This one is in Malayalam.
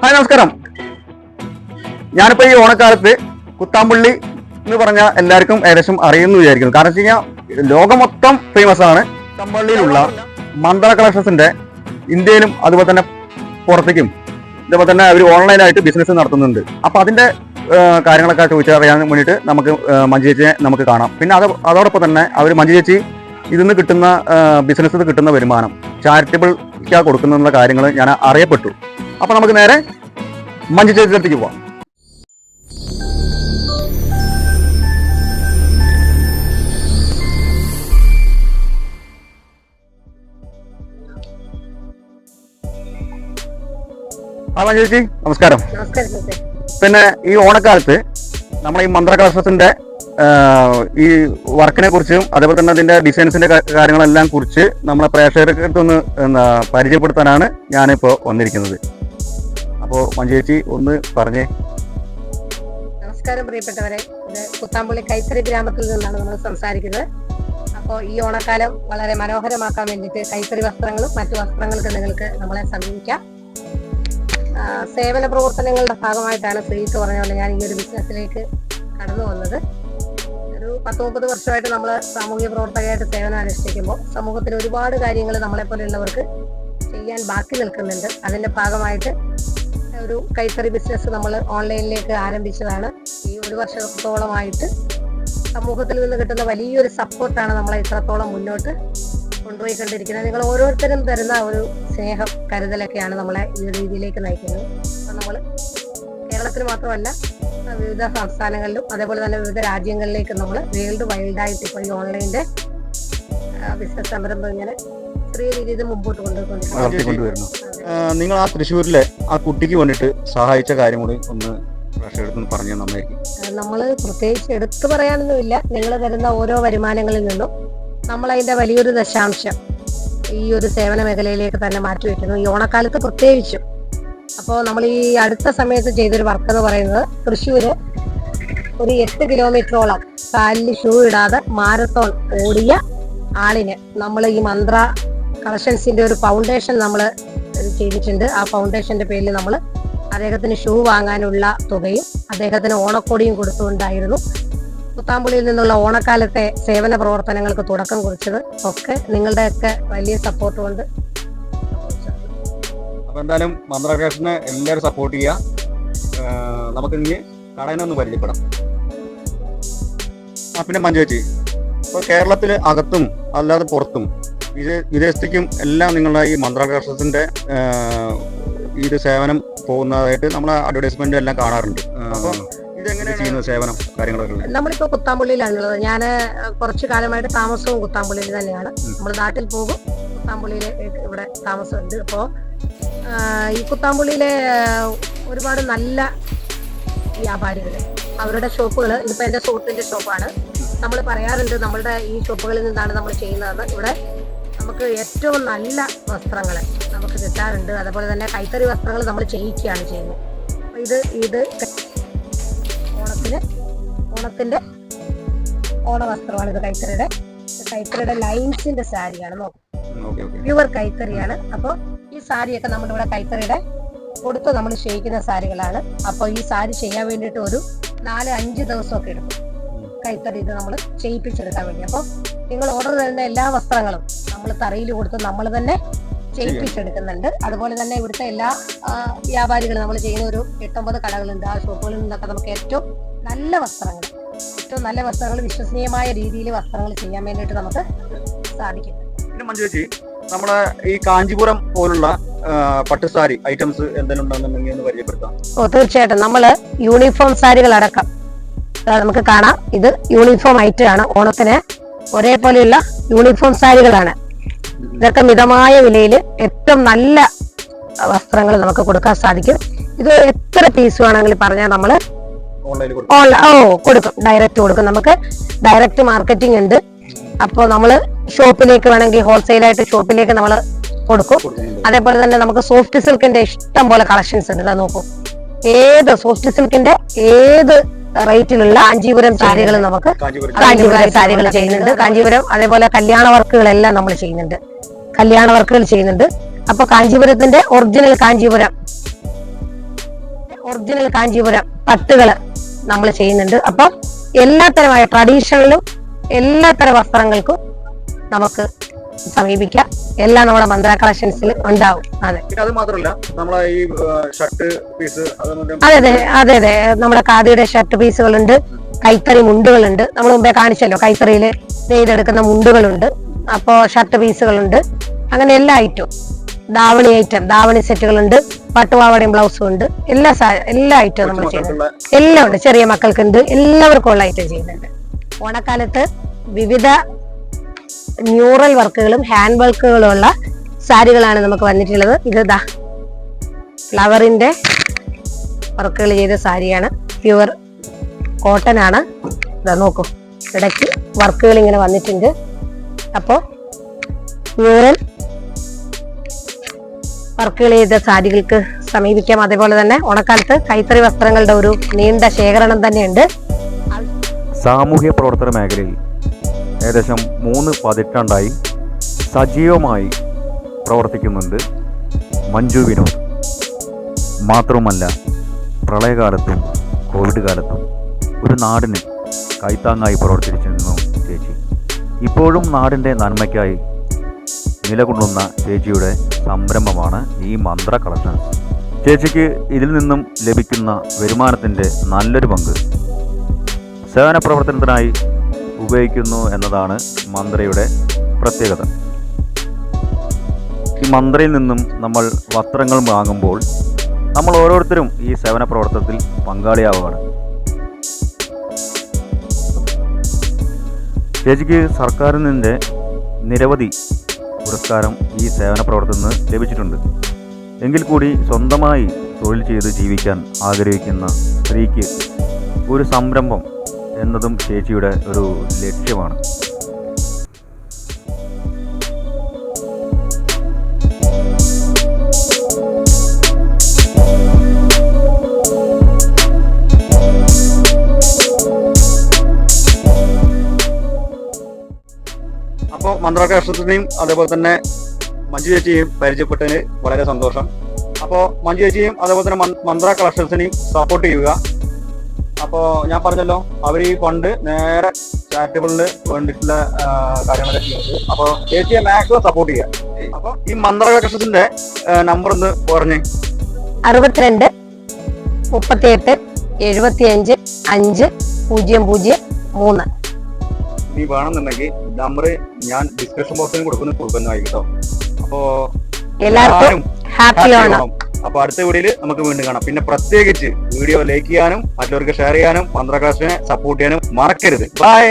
ഹായ് നമസ്കാരം. ഞാനിപ്പോ ഈ ഓണക്കാലത്ത് കുത്താമ്പള്ളി എന്ന് പറഞ്ഞാൽ എല്ലാവർക്കും ഏകദേശം അറിയുന്നു വിചാരിക്കുന്നു. കാരണം വെച്ച് കഴിഞ്ഞാൽ ലോകം മൊത്തം ഫേമസ് ആണ്. കുത്താമ്പള്ളിയിലുള്ള മന്ദള കളക്ഷൻസിന്റെ ഇന്ത്യയിലും അതുപോലെ തന്നെ പുറത്തേക്കും ഇതുപോലെ തന്നെ അവർ ഓൺലൈനായിട്ട് ബിസിനസ് നടത്തുന്നുണ്ട്. അപ്പോൾ അതിന്റെ കാര്യങ്ങളൊക്കെ ചോദിച്ചറിയാൻ വേണ്ടിയിട്ട് നമുക്ക് മഞ്ജു ചേച്ചിയെ നമുക്ക് കാണാം. പിന്നെ അത് അതോടൊപ്പം തന്നെ അവർ മഞ്ജു ചേച്ചി ഇതിൽ കിട്ടുന്ന ബിസിനസ്സിൽ കിട്ടുന്ന വരുമാനം ചാരിറ്റബിൾക്കാ കൊടുക്കുന്ന കാര്യങ്ങൾ ഞാൻ അറിയപ്പെട്ടു. അപ്പൊ നമുക്ക് നേരെ മഞ്ജു അടുത്തേക്ക് പോവാം. ആ മഞ്ജു ചേച്ചി നമസ്കാരം. പിന്നെ ഈ ഓണക്കാലത്ത് നമ്മളെ ഈ മന്ത്ര കളക്ഷത്തിന്റെ ഈ വർക്കിനെ കുറിച്ചും അതേപോലെ തന്നെ അതിന്റെ ഡിസൈൻസിന്റെ കാര്യങ്ങളെല്ലാം കുറിച്ച് നമ്മളെ പ്രേക്ഷകർക്ക് അടുത്തൊന്ന് എന്താ പരിചയപ്പെടുത്താനാണ് ഞാനിപ്പോ വന്നിരിക്കുന്നത്. അപ്പോ മഞ്ചേച്ചി ഒന്ന് പറഞ്ഞേ. നമസ്കാരം പ്രിയപ്പെട്ടവരെ. ഇത് കുത്താമ്പുള്ളി കൈത്തറി ഗ്രാമത്തിൽ നിന്നാണ് നമ്മൾ സംസാരിക്കുന്നത്. അപ്പോൾ ഈ ഓണക്കാലം വളരെ മനോഹരമാക്കാൻ വേണ്ടിയിട്ട് കൈത്തറി വസ്ത്രങ്ങളും മറ്റു വസ്ത്രങ്ങൾക്ക് നിങ്ങൾക്ക് നമ്മളെ സമീപിക്കാം. സേവന പ്രവർത്തനങ്ങളുടെ ഭാഗമായിട്ടാണ് സ്ത്രീക്ക് പറഞ്ഞ പോലെ ഞാൻ ഈ ഒരു ബിസിനസ്സിലേക്ക് കടന്നു വന്നത്. ഒരു പത്ത് മുപ്പത് വർഷമായിട്ട് നമ്മൾ സാമൂഹിക പ്രവർത്തകരായിട്ട് സേവനം അനുഷ്ഠിക്കുമ്പോൾ സമൂഹത്തിൽ ഒരുപാട് കാര്യങ്ങൾ നമ്മളെ പോലെയുള്ളവർക്ക് ചെയ്യാൻ ബാക്കി നിൽക്കുന്നുണ്ട്. അതിന്റെ ഭാഗമായിട്ട് ഒരു കൈത്തറി ബിസിനസ് നമ്മൾ ഓൺലൈനിലേക്ക് ആരംഭിച്ചതാണ്. ഈ ഒരു വർഷത്തോളമായിട്ട് സമൂഹത്തിൽ നിന്ന് കിട്ടുന്ന വലിയൊരു സപ്പോർട്ടാണ് നമ്മളെ ഇത്രത്തോളം മുന്നോട്ട് കൊണ്ടുപോയിക്കൊണ്ടിരിക്കുന്നത്. നിങ്ങൾ ഓരോരുത്തരും തരുന്ന ഒരു സ്നേഹം കരുതലൊക്കെയാണ് നമ്മളെ ഈ രീതിയിലേക്ക് നയിക്കുന്നത്. അപ്പം നമ്മൾ കേരളത്തിൽ മാത്രമല്ല വിവിധ സംസ്ഥാനങ്ങളിലും അതേപോലെ തന്നെ വിവിധ രാജ്യങ്ങളിലേക്ക് നമ്മൾ വേൾഡ് വൈൽഡായിട്ട് ഇപ്പോൾ ഈ ഓൺലൈന്റെ ബിസിനസ് സംരംഭം ഇങ്ങനെ ചെറിയ രീതിയിൽ മുമ്പോട്ട് കൊണ്ടുപോയിക്കൊണ്ടിരിക്കുന്നത് വളർത്തിക്കൊണ്ടുവരുന്നു. നിങ്ങൾ ആ തൃശ്ശൂരിലെ ആ കുട്ടിക്ക് വേണ്ടിട്ട് സഹായിച്ച കാര്യം കൂടി ഒന്ന് പ്രേക്ഷകർക്ക് പറഞ്ഞു നമ്മൾ പ്രത്യേകിച്ച് എടുത്തു പറയാനൊന്നുമില്ല നിങ്ങൾ തരുന്ന ഓരോ വരുമാനങ്ങളിൽ നിന്നും നമ്മൾ അതിന്റെ വലിയൊരു ദശാംശം ഈ ഒരു സേവന മേഖലയിലേക്ക് തന്നെ മാറ്റി വയ്ക്കുന്നു ഈ ഓണക്കാലത്ത് പ്രത്യേകിച്ചും. അപ്പോൾ നമ്മൾ ഈ അടുത്ത സമയത്ത് ചെയ്തൊരു വർക്ക് എന്ന് പറയുന്നത് തൃശ്ശൂര് ഒരു എട്ട് കിലോമീറ്ററോളം കാലിൽ ഷൂ ഇടാതെ മാരത്തോൺ ഓടിയ ആളിന് നമ്മൾ ഈ മന്ത്ര കളക്ഷൻസിന്റെ ഒരു ഫൗണ്ടേഷൻ നമ്മൾ ചെയ്തിട്ടുണ്ട്. ആ ഫൗണ്ടേഷന്റെ പേരിൽ നമ്മൾ അദ്ദേഹത്തിന് ഷൂ വാങ്ങാനുള്ള തുകയും അദ്ദേഹത്തിന് ഓണക്കോടിയും കൊടുത്തുകൊണ്ടായിരുന്നു. പുത്താമ്പുളിയിൽ നിന്നുള്ള ഓണക്കാലത്തെ സേവന പ്രവർത്തനങ്ങൾക്ക് തുടക്കം കുറിച്ചത്. ഒക്കെ നിങ്ങളുടെയൊക്കെ വലിയ സപ്പോർട്ട് കൊണ്ട്. അപ്പൊ എന്തായാലും മന്ത്രാകാശിനെ എല്ലാവരും സപ്പോർട്ട് ചെയ്യുക. നമുക്ക് ഇനി കടയിനൊന്ന് പരിചയപ്പെടാം. ആ പിന്നെ മഞ്ജു ചേച്ചി ഇപ്പൊ കേരളത്തിൽ അകത്തും അല്ലാതെ പുറത്തും വിദേ- വിദേശത്തേക്കും എല്ലാം നിങ്ങളുടെ ഈ മന്ത്ര കളക്ഷൻസിന്റെ ഈ ഒരു സേവനം പോകുന്നതായിട്ട് നമ്മൾ അഡ്വർടൈസ്മെന്റ് എല്ലാം കാണാറുണ്ട്. അപ്പൊ ഇതെങ്ങനെയാണ് ചെയ്യുന്ന സേവനം കാര്യങ്ങളൊക്കെ? നമ്മളിപ്പോ കുത്താമ്പുള്ളിയിലാണുള്ളത് ഞാൻ കുറച്ചു കാലമായിട്ട് താമസവും കുത്താമ്പുള്ളിയിൽ തന്നെയാണ്. നമ്മൾ നാട്ടിൽ പോകും കുത്താമ്പുള്ളിയിൽ ഇവിടെ താമസമുണ്ട്. അപ്പോൾ ഈ കുത്താമ്പുള്ളിയിലെ ഒരുപാട് നല്ല വ്യാപാരികൾ അവരുടെ ഷോപ്പുകൾ ഇതിപ്പോ എന്റെ സുഹൃത്തിന്റെ ഷോപ്പാണ്. നമ്മൾ പറയാറുണ്ട് നമ്മളുടെ ഈ ഷോപ്പുകളിൽ നിന്നാണ് നമ്മൾ ചെയ്യുന്നതെന്ന്. ഇവിടെ നമുക്ക് ഏറ്റവും നല്ല വസ്ത്രങ്ങൾ നമുക്ക് കിട്ടാറുണ്ട്. അതുപോലെ തന്നെ കൈത്തറി വസ്ത്രങ്ങൾ നമ്മൾ ചെയ്യിക്കുകയാണ് ചെയ്യുന്നത്. അപ്പോൾ ഇത് ഇത് ഓണത്തിന് ഓണത്തിന്റെ ഓണവസ്ത്രമാണ് ഇത് കൈത്തറിയുടെ. കൈത്തറിയുടെ ലൈൻസിന്റെ സാരിയാണ്. നോക്കും. പ്യുവർ കൈത്തറിയാണ്. അപ്പോൾ ഈ സാരിയൊക്കെ നമ്മുടെ ഇവിടെ കൈത്തറിയുടെ കൊടുത്ത് നമ്മൾ ചെയ്യിക്കുന്ന സാരികളാണ്. അപ്പോൾ ഈ സാരി ചെയ്യാൻ വേണ്ടിയിട്ട് ഒരു നാല് അഞ്ച് ദിവസമൊക്കെ എടുക്കും. കൈത്തറി ഇത് നമ്മൾ ചെയ്യിപ്പിച്ചെടുക്കാൻ വേണ്ടി. അപ്പോൾ നിങ്ങൾ ഓർഡർ തരുന്ന എല്ലാ വസ്ത്രങ്ങളും നമ്മൾ തറയിൽ കൊടുത്ത് നമ്മൾ തന്നെ ചെയ്യിപ്പിച്ചെടുക്കുന്നുണ്ട്. അതുപോലെ തന്നെ ഇവിടുത്തെ എല്ലാ വ്യാപാരികളും നമ്മൾ ചെയ്യുന്ന ഒരു എട്ടൊമ്പത് കടകളുണ്ട്. ആ ഷോപ്പുകളിൽ നിന്നൊക്കെ നമുക്ക് ഏറ്റവും നല്ല വസ്ത്രങ്ങൾ ഏറ്റവും നല്ല വസ്ത്രങ്ങൾ വിശ്വസനീയമായ രീതിയിൽ വസ്ത്രങ്ങൾ ചെയ്യാൻ വേണ്ടിയിട്ട് നമുക്ക് സാധിക്കും പിന്നെ മഞ്ജു ചേച്ചി നമ്മളെ ഈ കാഞ്ചീപുരം പോലുള്ള പട്ടുസാരി ഐറ്റംസ് എന്തെങ്കിലും ഉണ്ടെന്നുണ്ടെങ്കിൽ ഒന്ന് പരിചയപ്പെടുത്താം. ഓ തീർച്ചയായിട്ടും. നമ്മൾ യൂണിഫോം സാരികൾ അടക്കം നമുക്ക് കാണാം. ഇത് യൂണിഫോം ഐറ്റം ആണ്. ഓണത്തിന് ഒരേപോലെയുള്ള യൂണിഫോം സാരികളാണ്. ഇതൊക്കെ മിതമായ വിലയിൽ ഏറ്റവും നല്ല വസ്ത്രങ്ങൾ നമുക്ക് കൊടുക്കാൻ സാധിക്കും. ഇത് എത്ര പീസ് വേണമെങ്കിലും പറഞ്ഞാൽ നമ്മൾ ഓൺലൈൻ ഓ കൊടുക്കും. ഡയറക്റ്റ് കൊടുക്കും. നമുക്ക് ഡയറക്റ്റ് മാർക്കറ്റിംഗ് ഉണ്ട്. അപ്പോൾ നമ്മൾ ഷോപ്പിലേക്ക് വേണമെങ്കിൽ ഹോൾസെയിലായിട്ട് ഷോപ്പിലേക്ക് നമ്മൾ കൊടുക്കും. അതേപോലെ തന്നെ നമുക്ക് സോഫ്റ്റ് സിൽക്കിന്റെ ഇഷ്ടം പോലെ കളക്ഷൻസ് ഉണ്ട്. നോക്കൂ. ഏത് സോഫ്റ്റ് സിൽക്കിന്റെ ഏത് റേറ്റിലുള്ള കാഞ്ചീപുരം സാരികൾ നമുക്ക് കാഞ്ചീപുരം സാരികൾ ചെയ്യുന്നുണ്ട്. കാഞ്ചീപുരം അതേപോലെ കല്യാണ വർക്കുകളെല്ലാം നമ്മൾ ചെയ്യുന്നുണ്ട്. കല്യാണ വർക്കുകൾ ചെയ്യുന്നുണ്ട്. അപ്പൊ കാഞ്ചീപുരത്തിന്റെ ഒറിജിനൽ കാഞ്ചീപുരം ഒറിജിനൽ കാഞ്ചീപുരം പട്ടുകൾ നമ്മൾ ചെയ്യുന്നുണ്ട്. അപ്പം എല്ലാത്തരമായ ട്രഡീഷണലും എല്ലാത്തരം വസ്ത്രങ്ങൾക്കും നമുക്ക് സമീപിക്കാം എല്ലാം നമ്മുടെ മന്ത്ര കളക്ഷൻസിൽ ഉണ്ടാവും. അതെ. പിന്നെ അത് മാത്രമല്ല നമ്മളെ ഈ ഷർട്ട് പീസ് അത് അതെ അതെ അതെ. നമ്മുടെ ഖാദിയുടെ ഷർട്ട് പീസുകളുണ്ട് കൈത്തറി മുണ്ടുകളുണ്ട്. നമ്മൾ മുമ്പേ കാണിച്ചല്ലോ കൈത്തറിയിൽ നെയ്തെടുക്കുന്ന മുണ്ടുകളുണ്ട്. അപ്പോ ഷർട്ട് പീസുകളുണ്ട് അങ്ങനെ എല്ലാ ഐറ്റവും ദാവണി ഐറ്റം ദാവണി സെറ്റുകളുണ്ട് പട്ടുപാവടയും ബ്ലൗസും ഉണ്ട്. എല്ലാ സാ- എല്ലാ ഐറ്റവും നമ്മൾ ചെയ്യുന്നുണ്ട്. എല്ലാം ഉണ്ട്. ചെറിയ മക്കൾക്കുണ്ട്. എല്ലാവർക്കും ഉള്ള ഐറ്റം ചെയ്യുന്നുണ്ട്. ഓണക്കാലത്ത് വിവിധ ന്യൂറൽ വർക്കുകളും ഹാൻഡ് വർക്കുകളും ഉള്ള സാരികളാണ് നമുക്ക് വന്നിട്ടുള്ളത്. ഇത് ദാ ഫ്ലവറിന്റെ വർക്കുകൾ ചെയ്ത സാരിയാണ്. പ്യുവർ കോട്ടൺ ആണ്. ഇതാ നോക്കൂ ഇടയ്ക്ക് വർക്കുകൾ ഇങ്ങനെ വന്നിട്ടുണ്ട്. അപ്പോൾ ന്യൂറൽ വർക്കുകൾ ചെയ്ത സാരികൾക്ക് സമീപിക്കാം. അതേപോലെ തന്നെ ഓണക്കാലത്ത് കൈത്തറി വസ്ത്രങ്ങളുടെ ഒരു നീണ്ട ശേഖരണം തന്നെയുണ്ട്. സാമൂഹ്യ പ്രവർത്തന മേഖലയിൽ ഏകദേശം മൂന്ന് പതിറ്റാണ്ടായി സജീവമായി പ്രവർത്തിക്കുന്നുണ്ട് മഞ്ജു വിനോദ്. മാത്രവുമല്ല പ്രളയകാലത്തും കോവിഡ് കാലത്തും ഒരു നാടിന് കൈത്താങ്ങായി പ്രവർത്തിച്ചിരുന്നു ചേച്ചി. ഇപ്പോഴും നാടിന്റെ നന്മയ്ക്കായി നിലകൊള്ളുന്ന ചേച്ചിയുടെ സംരംഭമാണ് ഈ മന്ത്ര കളക്ഷൻ ചേച്ചിക്ക് ഇതിൽ നിന്നും ലഭിക്കുന്ന വരുമാനത്തിന്റെ നല്ലൊരു പങ്ക്. സേവന പ്രവർത്തനത്തിനായി ഉപയോഗിക്കുന്നു എന്നതാണ് മന്ത്രയുടെ പ്രത്യേകത. ഈ മന്ത്രയിൽ നിന്നും നമ്മൾ വസ്ത്രങ്ങൾ വാങ്ങുമ്പോൾ നമ്മൾ ഓരോരുത്തരും ഈ സേവന പ്രവർത്തനത്തിൽ പങ്കാളിയാവുകയാണ്. ചേച്ചിക്ക് സർക്കാരിൽ നിന്നിന്റെ നിരവധി പുരസ്കാരം ഈ സേവന പ്രവർത്തനത്തിന് ലഭിച്ചിട്ടുണ്ട്. എങ്കിൽ കൂടി സ്വന്തമായി തൊഴിൽ ചെയ്ത് ജീവിക്കാൻ ആഗ്രഹിക്കുന്ന സ്ത്രീക്ക് ഒരു സംരംഭം എന്നതും ചേച്ചിയുടെ ഒരു ലക്ഷ്യമാണ്. അപ്പോൾ മന്ത്രാകാശത്തിനെയും അതേപോലെ തന്നെ മഞ്ജു ചേച്ചിയെയും പരിചയപ്പെട്ടതിന് വളരെ സന്തോഷം. അപ്പോൾ മഞ്ജു ചേച്ചിയും അതേപോലെ തന്നെ മന്ത്ര കളക്ഷൻസിനെയും സപ്പോർട്ട് ചെയ്യുക. അപ്പോൾ ഞാൻ പറഞ്ഞല്ലോ അവർ ഈ ഫണ്ട് നേരെ ചാരിറ്റബിളിന് വേണ്ടിയിട്ടുള്ള കാര്യങ്ങളൊക്കെ ചെയ്യുന്നത്. അപ്പോൾ ചേച്ചിയെ മാക്സിമം സപ്പോർട്ട് ചെയ്യുക അപ്പോൾ ഈ മന്ത്രകക്ഷത്തിന്റെ നമ്പർ ഒന്ന് പറഞ്ഞേ. അറുപത്തിരണ്ട് മുപ്പത്തിയെട്ട് എഴുപത്തിയഞ്ച് അഞ്ച് പൂജ്യം പൂജ്യം മൂന്ന്. നീ വേണമെന്നുണ്ടെങ്കിൽ നമ്പർ ഞാൻ ഡിസ്ക്രിപ്ഷൻ ബോക്സിൽ കൊടുക്കുന്ന കൊടുക്കുന്നതായി കേട്ടോ അപ്പോ എല്ലാവർക്കും ഹാപ്പി ഓണം അപ്പൊ അടുത്ത വീഡിയോയിൽ നമുക്ക് വീണ്ടും കാണാം. പിന്നെ പ്രത്യേകിച്ച് വീഡിയോ ലൈക്ക് ചെയ്യാനും മറ്റുള്ളവർക്ക് ഷെയർ ചെയ്യാനും മന്ത്ര ക്ലാസ്സിനെ സപ്പോർട്ട് ചെയ്യാനും മറക്കരുത്. ബൈ